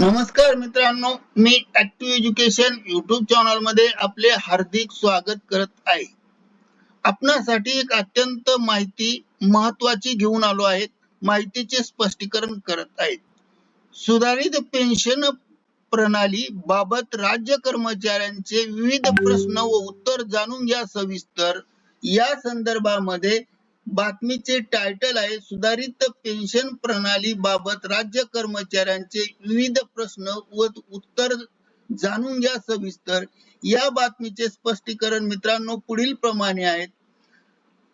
नमस्कार मित्रांनो मी ऍक्टिव्ह एज्युकेशन युट्यूब चॅनलमध्ये आपले हार्दिक स्वागत करत आहे. आपणासाठी एक अत्यंत माहिती महत्वाची घेऊन आलो आहे माहितीचे स्पष्टीकरण करत आहेत सुधारित पेन्शन प्रणाली बाबत राज्य कर्मचाऱ्यांचे विविध प्रश्न व उत्तर जाणून घ्या सविस्तर. या संदर्भामध्ये बातमीचे टायटल आहे सुधारित पेन्शन प्रणाली बाबत राज्य कर्मचाऱ्यांचे विविध प्रश्न व उत्तर जाणून घ्या सविस्तर. या बातमीचे स्पष्टीकरण मित्रांनो पुढील प्रमाणे आहेत.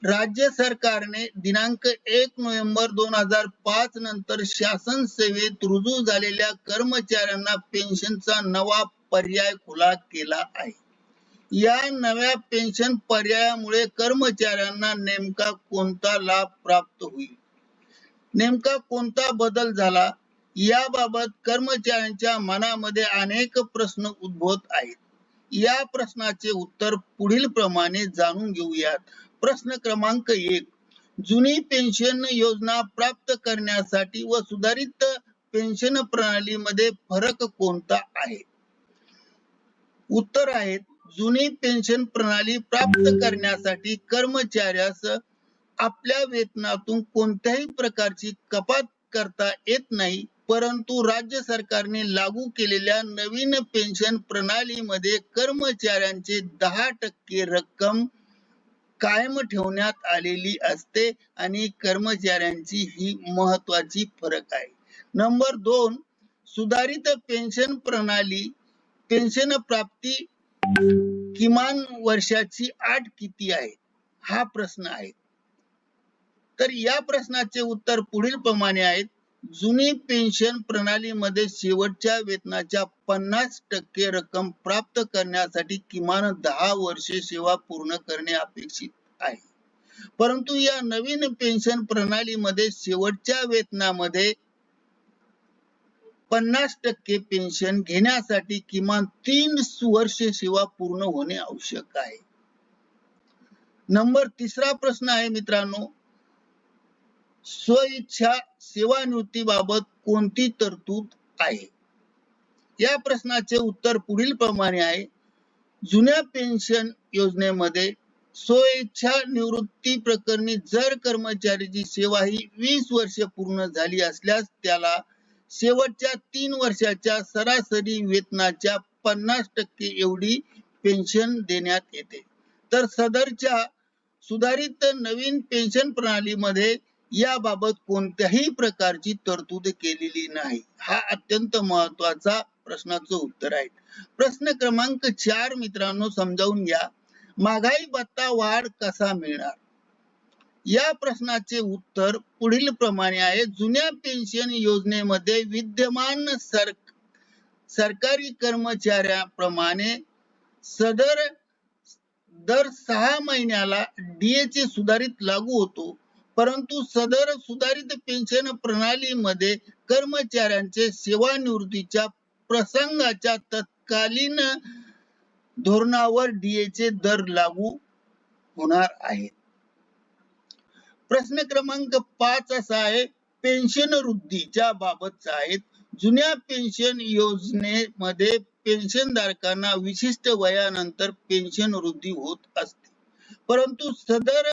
राज्य सरकारने दिनांक एक नोव्हेंबर दोन हजार पाच नंतर शासन सेवेत रुजू झालेल्या कर्मचाऱ्यांना पेन्शनचा नवा पर्याय खुला केला आहे. या नव्या पेन्शन पर्यायामुळे कर्मचाऱ्यांना नेमका कोणता लाभ प्राप्त होईल? नेमका कोणता बदल झाला? याबाबत कर्मचाऱ्यांच्या मनामध्ये अनेक प्रश्न उद्भवत आहेत. या प्रश्नाचे उत्तर पुढील प्रमाणे जाणून घेऊयात. प्रश्न क्रमांक एक. जुनी पेन्शन योजना प्राप्त करण्यासाठी व सुधारित पेन्शन प्रणालीमध्ये फरक कोणता आहे? उत्तर आहेत जुनी पेन्शन प्रणाली प्राप्त करण्यासाठी कर्मचाऱ्यास आपल्या वेतनातून कोणत्याही प्रकारची कपात करता येत नाही परंतु राज्य सरकारने लागू केलेल्या नवीन पेन्शन प्रणालीमध्ये कर्मचाऱ्यांचे दहा टक्के रक्कम कायम ठेवण्यात आलेली असते आणि कर्मचाऱ्यांची ही महत्वाची फरक आहे. नंबर दोन सुधारित पेन्शन प्रणाली पेन्शन प्राप्ती किमान वर्षाची आठ किती आहे? हा प्रश्न आहे. तर या प्रश्नाचे उत्तर पुढील प्रमाणे आहेत जुनी पेन्शन प्रणालीमध्ये शेवटच्या वेतनाच्या पन्नास टक्के रक्कम प्राप्त करण्यासाठी किमान दहा वर्षे सेवा पूर्ण करणे अपेक्षित आहे. परंतु या नवीन पेन्शन प्रणालीमध्ये शेवटच्या वेतनामध्ये पन्नास टक्के पेन्शन घेण्यासाठी किमान तीन वर्ष सेवा पूर्ण होणे आवश्यक आहे. नंबर तिसरा प्रश्न आहे मित्रांनो स्वइच्छा सेवानिवृत्तीबाबत कोणती तरतूद आहे? या प्रश्नाचे उत्तर पुढील प्रमाणे आहे. जुन्या पेन्शन योजनेमध्ये स्वइच्छा निवृत्ती प्रकरणी जर कर्मचाऱ्याची सेवा ही वीस वर्ष पूर्ण झाली असल्यास त्याला शेवटच्या तीन वर्षाच्या सरासरी वेतनाच्या पन्नास टक्के एवढी पेन्शन देण्यात येते. तर सदरच्या सुधारित नवीन पेन्शन प्रणालीमध्ये याबाबत कोणत्याही प्रकारची तरतूद केलेली नाही. हा अत्यंत महत्त्वाचा प्रश्नाचं उत्तर आहे. प्रश्न क्रमांक चार मित्रांनो समजावून घ्या. महागाई भत्ता वाढ कसा मिळणार? या प्रश्नाचे उत्तर पुढील प्रमाणे आहे. जुन्या पेन्शन योजनेमध्ये विद्यमान सर सरकारी कर्मचाऱ्याप्रमाणे सदर दर सहा महिन्याला डीए सुधारित लागू होतो. परंतु सदर सुधारित पेन्शन प्रणालीमध्ये कर्मचाऱ्यांचे सेवानिवृत्तीच्या प्रसंगाच्या तत्कालीन धोरणावर डीएचे दर लागू होणार आहेत. प्रश्न क्रमांक पाच असा आहे पेन्शन वृद्धीच्या बाबतचा आहे. जुन्या पेन्शन योजनेमध्ये पेन्शन धारकांना विशिष्ट वयानंतर पेन्शन वृद्धी होत असते. परंतु सदर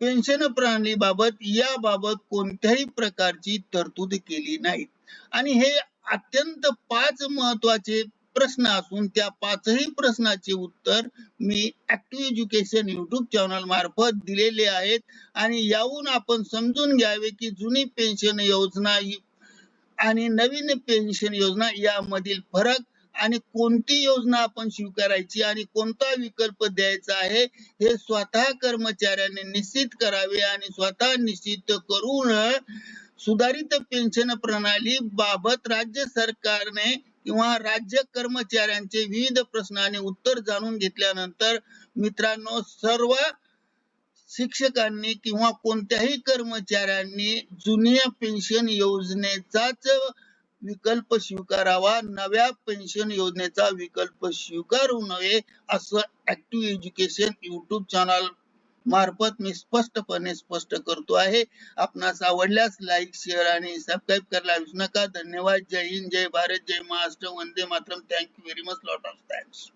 पेन्शन प्रणाली बाबत याबाबत कोणत्याही प्रकारची तरतूद केली नाही आणि हे अत्यंत पाच महत्त्वाचे प्रश्न असून त्या पाचही प्रश्नाचे उत्तर मी ऍक्टिव्ह एज्युकेशन युट्यूब चॅनल मार्फत दिलेले आहेत. आणि याहून आपण समजून घ्यावे की जुनी पेन्शन योजना आणि नवीन पेन्शन योजना यामधील फरक आणि कोणती योजना आपण स्वीकारायची आणि कोणता विकल्प द्यायचा आहे हे स्वतः कर्मचाऱ्यांनी निश्चित करावे आणि स्वतः निश्चित करून सुधारित पेन्शन प्रणाली बाबत राज्य सरकारने किंवा राज्य कर्मचाऱ्यांचे विविध प्रश्नाने उत्तर जाणून घेतल्यानंतर मित्रांनो सर्व शिक्षकांनी किंवा कोणत्याही कर्मचाऱ्यांनी जुन्या पेन्शन योजनेचाच विकल्प स्वीकारावा नव्या पेन्शन योजनेचा विकल्प स्वीकारू नये असं ऍक्टिव्ह एज्युकेशन युट्यूब चॅनल मार्फत मी स्पष्टपणे स्पष्ट करतो आहे. आपणास आवडल्यास लाईक शेअर आणि सबस्क्राईब करायला विसरू नका. धन्यवाद. जय हिंद. जय भारत. जय Maharashtra. Vande Mataram. Thank you very much lot of thanks